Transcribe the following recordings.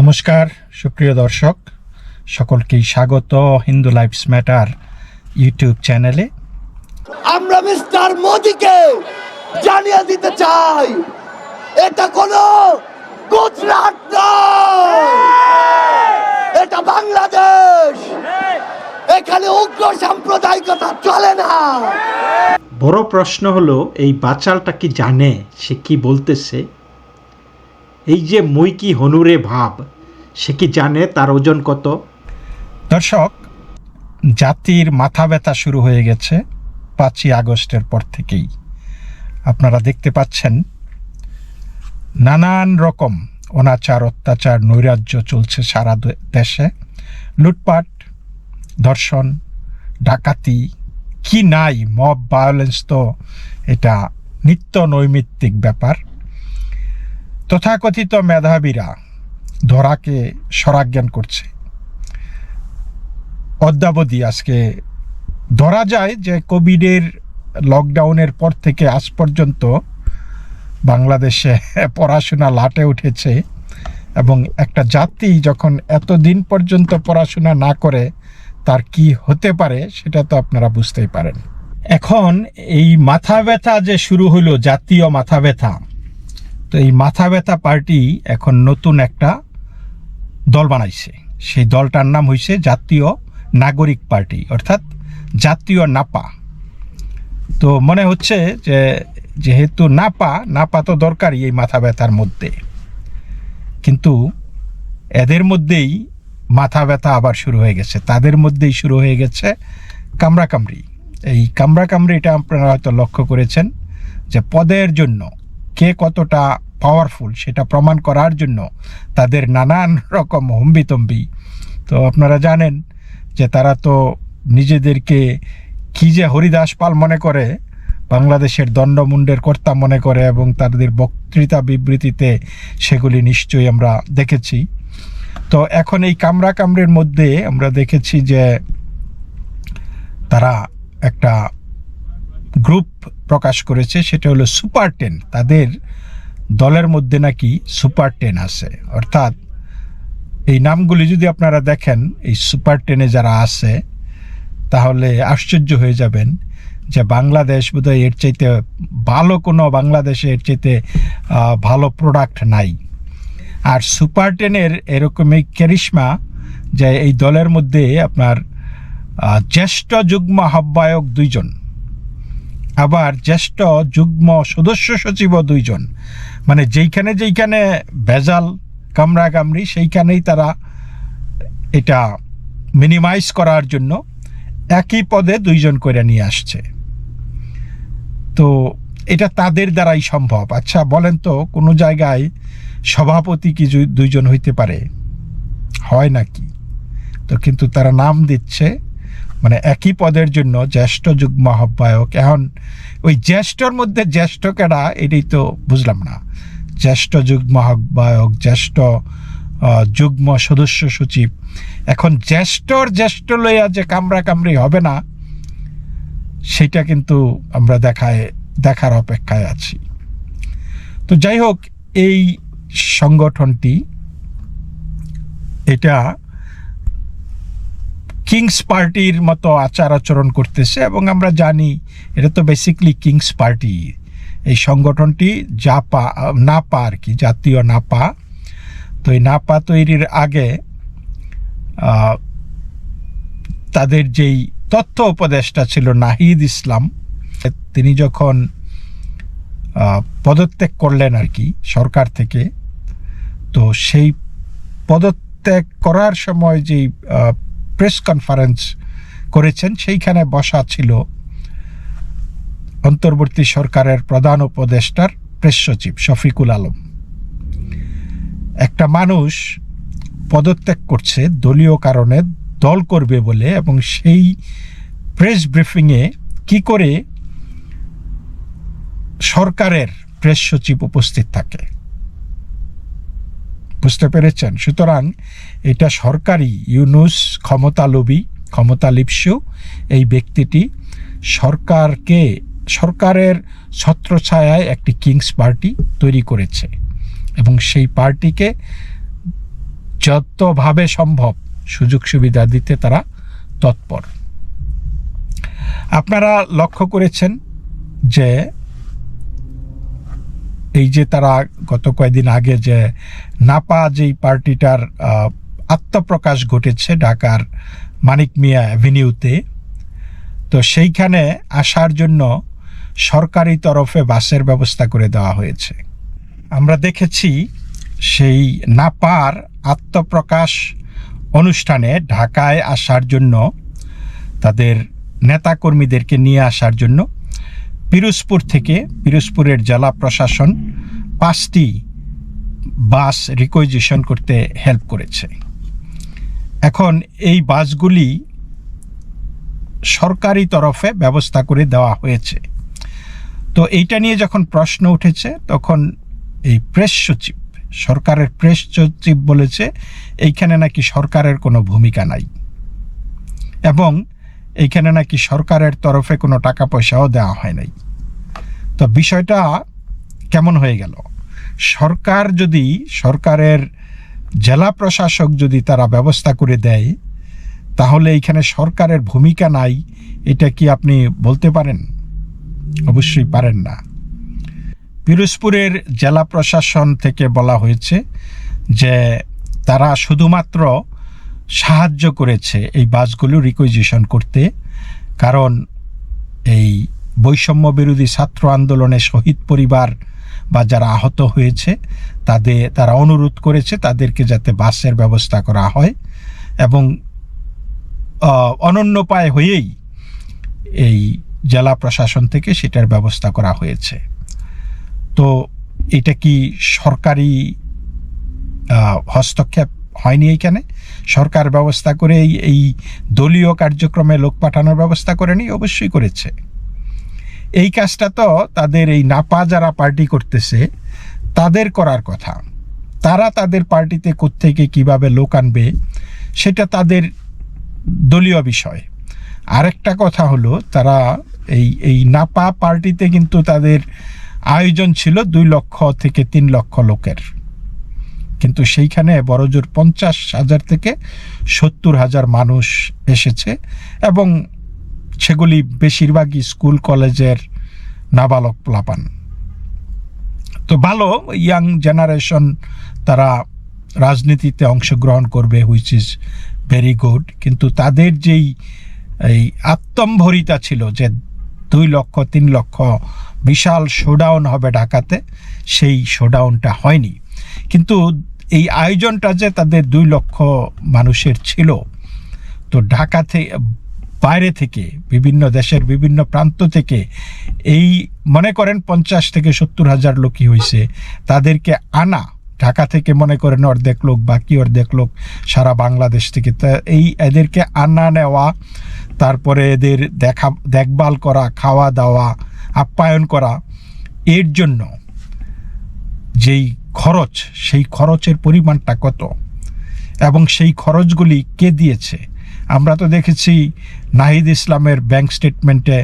নমস্কার সুপ্রিয় দর্শক সকলকেই স্বাগত হিন্দু লাইফস ম্যাটার ইউটিউব চ্যানেলে। আমরা মিস্টার মোদিকে জানিয়ে দিতে চাই এটা কোনো গুজরাট নয়। এটা বাংলাদেশ। এখানে উগ্র সাম্প্রদায়িকতা চলে না। বড় প্রশ্ন হলো এই বাচালটা কি জানে? সে কি বলতেছে? এই যে মই কি হনুরে ভাব, সে কি জানে তার ওজন কত? দর্শক, জাতির মাথা ব্যথা শুরু হয়ে গেছে পাঁচই আগস্টের পর থেকেই। আপনারা দেখতে পাচ্ছেন, নানান রকম অনাচার, অত্যাচার, নৈরাজ্য চলছে সারা দেশে। লুটপাট, ধর্ষণ, ডাকাতি, কি নাই, মব ভায়োলেন্স তো এটা নিত্য নৈমিত্তিক ব্যাপার। তথাকথিত মেধাবীরা ধরাকে সরাজ্ঞান করছে। অদ্যাবধি আজকে ধরা যায় যে কোভিডের লকডাউনের পর থেকে আজ পর্যন্ত বাংলাদেশে পড়াশোনা লাটে উঠেছে এবং একটা জাতি যখন এতদিন পর্যন্ত পড়াশোনা না করে তার কি হতে পারে সেটা তো আপনারা বুঝতেই পারেন। এখন এই মাথা ব্যথা যে শুরু হলো, জাতীয় মাথা ব্যথা তো এই মাথা ব্যথা পার্টি এখন নতুন একটা দল বানাইছে। সেই দলটার নাম হয়েছে জাতীয় নাগরিক পার্টি, অর্থাৎ জাতীয় নাপা। তো মনে হচ্ছে যে যেহেতু নাপা নাপা তো দরকারই এই মাথা ব্যথার মধ্যে। কিন্তু এদের মধ্যেই মাথা ব্যথা আবার শুরু হয়ে গেছে। তাদের মধ্যেই শুরু হয়ে গেছে কামড়াকামড়ি। এই কামড়াকামড়িটা আপনারা হয়তো লক্ষ্য করেছেন যে পদের জন্য কে কতটা পাওয়ারফুল সেটা প্রমাণ করার জন্য তাদের নানান রকম হম্বিতম্বি। তো আপনারা জানেন যে তারা তো নিজেদেরকে কি যে হরিদাস পাল মনে করে, বাংলাদেশের দণ্ডমুণ্ডের কর্তা মনে করে এবং তাদের বক্তৃতা বিবৃতিতে সেগুলি নিশ্চয়ই আমরা দেখেছি। তো এখন এই কামড়া কামড়ের মধ্যে আমরা দেখেছি যে তারা একটা গ্রুপ প্রকাশ করেছে, সেটা হলো সুপার টেন। তাদের দলের মধ্যে নাকি সুপার টেন আছে। অর্থাৎ এই নামগুলি যদি আপনারা দেখেন, এই সুপার টেনে যারা আছে, তাহলে আশ্চর্য হয়ে যাবেন যে বাংলাদেশ বোধহয় এর চাইতে ভালো কোনো বাংলাদেশে এর চাইতে ভালো প্রোডাক্ট নাই। আর সুপার টেনের এরকমই ক্যারিশমা যে এই দলের মধ্যে আপনার জ্যেষ্ঠ যুগ্ম আহ্বায়ক দুইজন। আবার জ্যেষ্ঠ যুগ্ম সদস্য সচিবও দুইজন। মানে যেইখানে যেইখানে ভেজাল কামড়া কামড়ি সেইখানেই তারা এটা মিনিমাইজ করার জন্য একই পদে দুইজন করে নিয়ে আসছে। তো এটা তাদের দ্বারাই সম্ভব। আচ্ছা বলেন তো, কোনো জায়গায় সভাপতি কি দুইজন হইতে পারে? হয় নাকি? তো কিন্তু তারা নাম দিচ্ছে। মানে একই পদের জন্য জ্যেষ্ঠ যুগ্ম আহ্বায়ক। এখন ওই জ্যেষ্ঠর মধ্যে জ্যেষ্ঠ কেডা এটাই তো বুঝলাম না। জ্যেষ্ঠ যুগ্ম আহ্বায়ক, জ্যেষ্ঠ যুগ্ম সদস্য সচিব। এখন জ্যেষ্ঠর জ্যেষ্ঠ লইয়া যে কামড়া কামড়ি হবে না, সেটা কিন্তু আমরা দেখায়, দেখার অপেক্ষায় আছি। তো যাই হোক, এই সংগঠনটি, এটা কিংস পার্টির মতো আচার আচরণ করতেছে এবং আমরা জানি এটা তো বেসিকলি কিংস পার্টি এই সংগঠনটি জাপা, নাপা আর কি, জাতীয় নাপা। তো এই নাপা তৈরির আগে তাদের যেই তথ্য উপদেষ্টা ছিল নাহিদ ইসলাম, তিনি যখন পদত্যাগ করলেন আর কি সরকার থেকে, তো সেই পদত্যাগ করার সময় যেই প্রেস কনফারেন্স করেছেন, সেইখানে বসা ছিল অন্তর্বর্তী সরকারের প্রধান উপদেষ্টার প্রেস সচিব শফিকুল আলম। একটা মানুষ পদত্যাগ করছে দলীয় কারণে দল করবে বলে এবং সেই প্রেস ব্রিফিংয়ে কি করে সরকারের প্রেস সচিব উপস্থিত থাকে। বুঝতে পেরেছেন? সুতরাং এটা সরকারি ইউনুস ক্ষমতালোভী ক্ষমতা লিপসু, এই ব্যক্তিটি সরকারকে, সরকারের ছত্রছায়ায় একটি কিংস পার্টি তৈরি করেছে এবং সেই পার্টিকে যতভাবে সম্ভব সুযোগ সুবিধা দিতে তারা তৎপর। আপনারা লক্ষ্য করেছেন যে এই যে তারা গত কয়েকদিন আগে যে নাপা যেই পার্টিটার আত্মপ্রকাশ ঘটেছে ঢাকার মানিক মিয়া অ্যাভিনিউতে, তো সেইখানে আসার জন্য সরকারি তরফে বাসের ব্যবস্থা করে দেওয়া হয়েছে। আমরা দেখেছি সেই নাপার আত্মপ্রকাশ অনুষ্ঠানে ঢাকায় আসার জন্য, তাদের নেতাকর্মীদেরকে নিয়ে আসার জন্য পিরোজপুর থেকে পিরোজপুরের জেলা প্রশাসন পাঁচটি বাস রিকুইজিশন করতে হেল্প করেছে। এখন এই বাসগুলি সরকারি তরফে ব্যবস্থা করে দেওয়া হয়েছে। তো এইটা নিয়ে যখন প্রশ্ন উঠেছে, তখন এই প্রেস সচিব, সরকারের প্রেস সচিব বলেছে, এইখানে নাকি সরকারের কোনো ভূমিকা নাই। এবং এইখানে নাকি সরকারের তরফে কোনো টাকা পয়সাও দেওয়া হয় নাই। তো বিষয়টা কেমন হয়ে গেল? সরকার যদি, সরকারের জেলা প্রশাসক যদি তারা ব্যবস্থা করে দেয়, তাহলে এইখানে সরকারের ভূমিকা নাই, এটা কি আপনি বলতে পারেন? অবশ্যই পারেন না। পিরোজপুরের জেলা প্রশাসন থেকে বলা হয়েছে যে তারা শুধুমাত্র সাহায্য করেছে এই বাসগুলো রিকুইজিশন করতে, কারণ এই বৈষম্য বিরোধী ছাত্র আন্দোলনে শহীদ পরিবার বা যারা আহত হয়েছে তাদের তারা অনুরোধ করেছে তাদেরকে যাতে বাসের ব্যবস্থা করা হয় এবং অনন্য পায় হয়েই এই জেলা প্রশাসন থেকে সেটার ব্যবস্থা করা হয়েছে। তো এটা কি সরকারি হস্তক্ষেপ হয়নি এইখানে? সরকার ব্যবস্থা করে এই এই দলীয় কার্যক্রমে লোক পাঠানোর ব্যবস্থা করেনি, অবশ্যই করেছে। এই কাজটা তো তাদের এই নাপা যারা পার্টি করতেছে, তাদের করার কথা। তারা তাদের পার্টিতে কোত্থেকে কীভাবে লোক আনবে, সেটা তাদের দলীয় বিষয়। আরেকটা কথা হলো, তারা এই এই নাপা পার্টিতে কিন্তু তাদের আয়োজন ছিল দুই লক্ষ থেকে তিন লক্ষ লোকের। কিন্তু সেইখানে বড়জোর পঞ্চাশ হাজার থেকে সত্তর হাজার মানুষ এসেছে এবং সেগুলি বেশিরভাগই স্কুল, কলেজের নাবালক প্লাপান। তো ভালো, ইয়াং জেনারেশন তারা রাজনীতিতে অংশগ্রহণ করবে হুইচ ইজ ভেরি গুড কিন্তু তাদের যেই, এই আত্মম্ভরিতা ছিল যে দুই লক্ষ, তিন লক্ষ বিশাল শোডাউন হবে ঢাকাতে, সেই শোডাউনটা হয়নি। কিন্তু এই আয়োজনটা যে তাদের দুই লক্ষ মানুষের ছিল, তো ঢাকা থেকে বাইরে থেকে, বিভিন্ন দেশের বিভিন্ন প্রান্ত থেকে এই মনে করেন পঞ্চাশ থেকে সত্তর হাজার লোকই হয়েছে তাদেরকে আনা, ঢাকা থেকে মনে করেন অর্ধেক লোক, বাকি অর্ধেক লোক সারা বাংলাদেশ থেকে। তা এই এদেরকে আনা নেওয়া, তারপরে এদের দেখা, দেখভাল করা, খাওয়া দাওয়া, আপ্যায়ন করা, এর জন্য যেই খরচ, সেই খরচের পরিমাণটা কত? এবং সেই খরচগুলি কে দিয়েছে? আমরা তো দেখেছি নাহিদ ইসলামের ব্যাংক স্টেটমেন্টে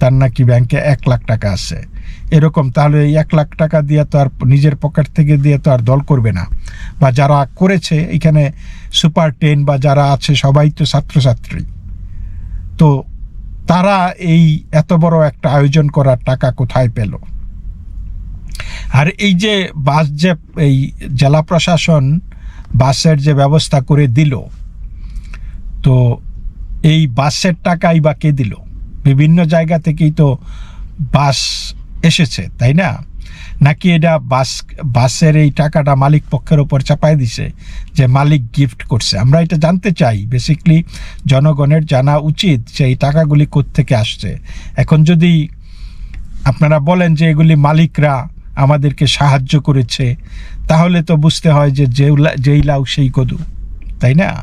তার নাকি ব্যাংকে এক লাখ টাকা আছে। এরকম তাহলে এই এক লাখ টাকা দিয়ে তো আর নিজের পকেট থেকে দিয়ে তো আর দল করবে না। বা যারা করেছে, এখানে সুপার টেন বা যারা আছে, সবাই তো ছাত্রছাত্রী। তো তারা এই এত বড় একটা আয়োজন করার টাকা কোথায় পেল? আর এই যে বাস যে, এই জেলা প্রশাসন বাসের যে ব্যবস্থা করে দিল, তো এই বাসের টাকাই বা কে দিল? বিভিন্ন জায়গা থেকেই তো বাস এসেছে, তাই না? নাকি এটা বাস, বাসের এই টাকাটা মালিক পক্ষের ওপর চাপাই দিছে যে মালিক গিফট করছে? আমরা এটা জানতে চাই। বেসিকলি জনগণের জানা উচিত যে এই টাকাগুলি থেকে আসছে। এখন যদি আপনারা বলেন যে এগুলি মালিকরা আমাদেরকে সাহায্য করেছে, তাহলে তো বুঝতে হয় যে যেই- লাউ সেই কদু, তাই না?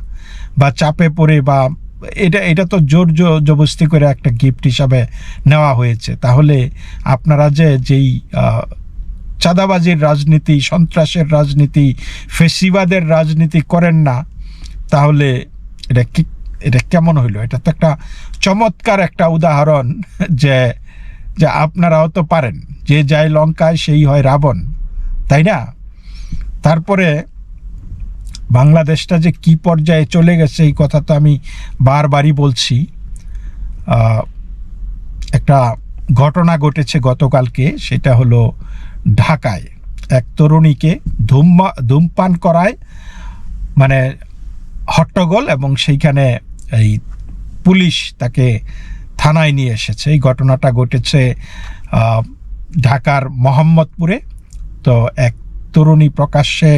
বা চাপে পড়ে বা এটা এটা তো জোর জো- জবরদস্তি করে একটা গিফট হিসাবে নেওয়া হয়েছে। তাহলে আপনারা যে যেই চাঁদাবাজির রাজনীতি, সন্ত্রাসের রাজনীতি, ফেসিবাদের রাজনীতি করেন না, তাহলে এটা কি, এটা কেমন হইল? এটা তো একটা চমৎকার একটা উদাহরণ যে যে আপনারাও তো পারেন। যে যায় লঙ্কায়, সেই হয় রাবণ। তাই না? তারপরে বাংলাদেশটা যে কি পর্যায়ে চলে গেছে, এই কথা তো আমি বারবারই বলছি। একটা ঘটনা ঘটেছে গতকালকে, সেটা হলো ঢাকায়। এক তরুণীকে ধূমা ধূমপান করায় মানে হট্টগোল এবং সেইখানে এই পুলিশ তাকে থানায় নিয়ে এসেছে। এই ঘটনাটা ঘটেছে ঢাকার মোহাম্মদপুরে। তো এক তরুণী প্রকাশ্যে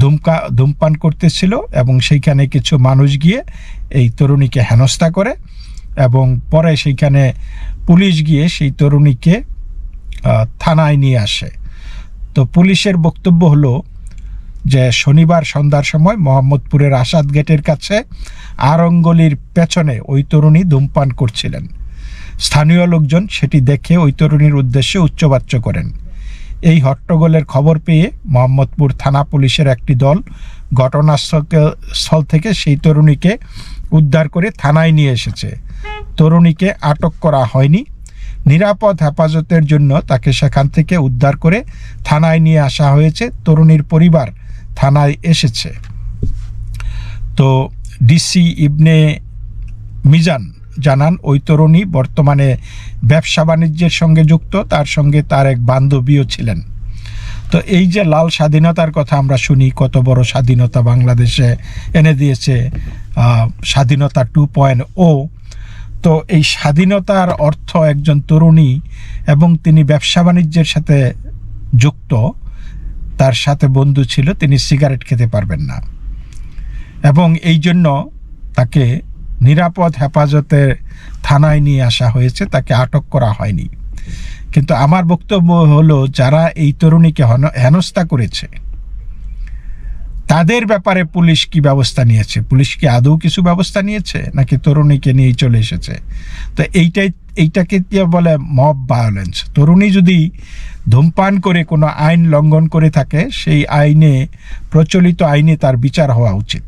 ধূমকা, ধূমপান করতেছিল এবং সেইখানে কিছু মানুষ গিয়ে এই তরুণীকে হেনস্থা করে এবং পরে সেইখানে পুলিশ গিয়ে সেই তরুণীকে থানায় নিয়ে আসে। তো পুলিশের বক্তব্য হলো যে শনিবার সন্ধ্যার সময় মোহাম্মদপুরের আসাদ গেটের কাছে আরঙ্গলির পেছনে ওই তরুণী ধূমপান করছিলেন। স্থানীয় লোকজন সেটি দেখে ওই তরুণীর উদ্দেশ্যে উচ্চবাচ্য করেন। এই হট্টগোলের খবর পেয়ে মোহাম্মদপুর থানা পুলিশের একটি দল ঘটনাস্থলকে- স্থল থেকে সেই তরুণীকে উদ্ধার করে থানায় নিয়ে এসেছে। তরুণীকে আটক করা হয়নি। নিরাপদ হেফাজতের জন্য তাকে সেখান থেকে উদ্ধার করে থানায় নিয়ে আসা হয়েছে। তরুণীর পরিবার থানায় এসেছে। তো ডিসি ইবনে মিজান জানান, ওই তরুণী বর্তমানে ব্যবসা বাণিজ্যের সঙ্গে যুক্ত, তার সঙ্গে তার এক বান্ধবীও ছিলেন। তো এই যে লাল স্বাধীনতার কথা আমরা শুনি, কত বড় স্বাধীনতা বাংলাদেশে এনে দিয়েছে স্বাধীনতা টু পয়েন্ট ও। তো এই স্বাধীনতার অর্থ একজন তরুণী এবং তিনি ব্যবসা বাণিজ্যের সাথে যুক্ত তার সাথে বন্ধু ছিল, তিনি সিগারেট খেতে পারবেন না। এবং এই জন্য তাকে নিরাপদ হেফাজতে থানায় নিয়ে আসা হয়েছে, তাকে আটক করা হয়নি। কিন্তু আমার বক্তব্য হলো, যারা এই তরুণীকে হন- হেনস্থা করেছে, তাদের ব্যাপারে পুলিশ কি ব্যবস্থা নিয়েছে? পুলিশ কি আদৌ কিছু ব্যবস্থা নিয়েছে, নাকি তরুণীকে নিয়েই চলে এসেছে? তো এইটাই, এইটাকে বলে মব ভায়োলেন্স তরুণী যদি ধূমপান করে কোনো আইন লঙ্ঘন করে থাকে, সেই আইনে, প্রচলিত আইনে তার বিচার হওয়া উচিত।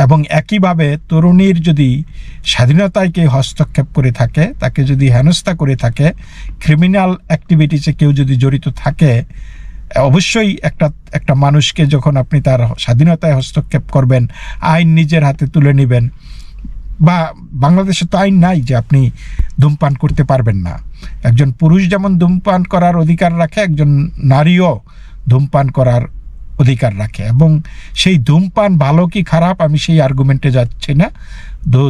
এবং একইভাবে তরুণীর যদি স্বাধীনতায় কেউ হস্তক্ষেপ করে থাকে, তাকে যদি হেনস্থা করে থাকে ক্রিমিনাল অ্যাক্টিভিটিসে কেউ যদি জড়িত থাকে, অবশ্যই একটা একটা মানুষকে যখন আপনি তার স্বাধীনতায় হস্তক্ষেপ করবেন, আইন নিজের হাতে তুলে নেবেন বা বাংলাদেশে তো আইন নাই যে আপনি ধূমপান করতে পারবেন না। একজন পুরুষ যেমন ধূমপান করার অধিকার রাখে, একজন নারীও ধূমপান করার অধিকার রাখে। এবং সেই ধূমপান ভালো কি খারাপ আমি সেই আর্গুমেন্টে যাচ্ছি না।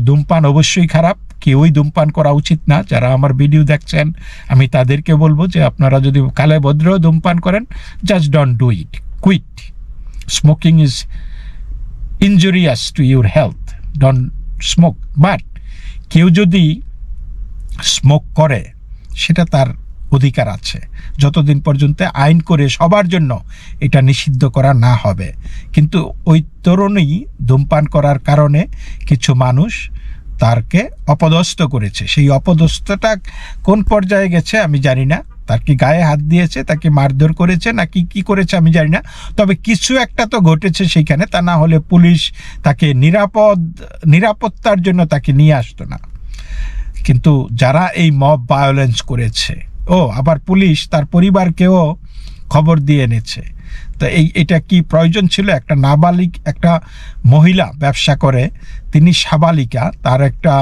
ধূমপান অবশ্যই খারাপ, কেউই ধূমপান করা উচিত না। যারা আমার ভিডিও দেখছেন, আমি তাদেরকে বলব যে আপনারা যদি কালে ভদ্র ধূমপান করেন just don't do it quit smoking is injurious to your health don't smoke but কেউ যদি স্মোক করে, সেটা তার অধিকার আছে। যতদিন পর্যন্ত আইন করে সবার জন্য এটা নিষিদ্ধ করা না হবে। কিন্তু ওই তরুণী ধূমপান করার কারণে কিছু মানুষ তারকে অপদস্থ করেছে। সেই অপদস্থটা কোন পর্যায়ে গেছে আমি জানি না। তার কি গায়ে হাত দিয়েছে তাকে মারধর করেছে, নাকি কি করেছে আমি জানি না। তবে কিছু একটা তো ঘটেছে সেইখানে, তা না হলে পুলিশ তাকে নিরাপদ, নিরাপত্তার জন্য তাকে নিয়ে আসতো না। কিন্তু যারা এই মব ভায়োলেন্স করেছে, ও আবার পুলিশ তার পরিবারকেও খবর দিয়ে এনেছে। তো এই, এটা কি প্রয়োজন ছিল? একটা নাবালিক, একটা মহিলা ব্যবসা করে, তিনি সাবালিকা, তার একটা,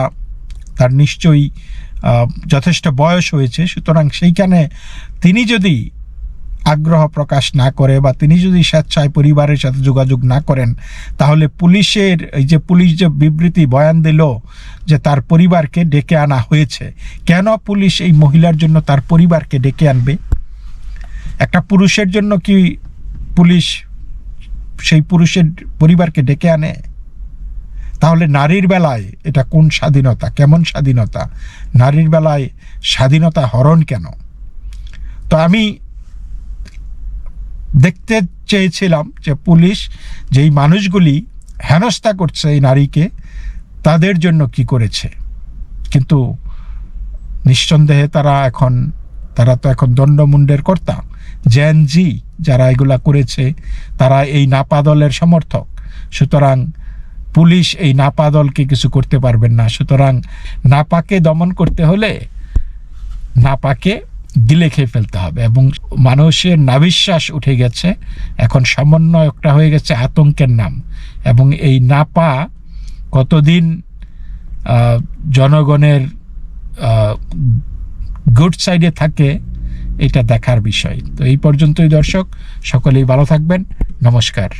তার নিশ্চয়ই যথেষ্ট বয়স হয়েছে, সুতরাং সেইখানে তিনি যদি আগ্রহ প্রকাশ না করে বা তিনি যদি স্বেচ্ছায় পরিবারের সাথে যোগাযোগ না করেন, তাহলে পুলিশের, এই যে পুলিশ যে বিবৃতি বয়ান দিল যে তার পরিবারকে ডেকে আনা হয়েছে, কেন পুলিশ এই মহিলার জন্য তার পরিবারকে ডেকে আনবে? একটা পুরুষের জন্য কি পুলিশ সেই পুরুষের পরিবারকে ডেকে আনে? তাহলে নারীর বেলায় এটা কোন স্বাধীনতা? কেমন স্বাধীনতা? নারীর বেলায় স্বাধীনতা হরণ কেন? তো আমি দেখতে চেয়েছিলাম যে পুলিশ যেই মানুষগুলি হেনস্থা করছে এই নারীকে, তাদের জন্য কি করেছে? কিন্তু নিঃসন্দেহে তারা এখন, তারা তো এখন দণ্ডমুণ্ডের কর্তা। জ্যান জি যারা এগুলা করেছে, তারা এই নাপা দলের সমর্থক। সুতরাং পুলিশ এই নাপা দলকে কিছু করতে পারবেন না। সুতরাং নাপাকে দমন করতে হলে নাপাকে গিলে খেয়ে ফেলতে হবে এবং মানুষের নাবিশ্বাস উঠে গেছে, এখন সমন্বয়কটা হয়ে গেছে আতঙ্কের নাম এবং এই নাপা কতদিন জনগণের গুড সাইডে থাকে এটা দেখার বিষয়। তো এই পর্যন্তই দর্শক, সকলেই ভালো থাকবেন। নমস্কার।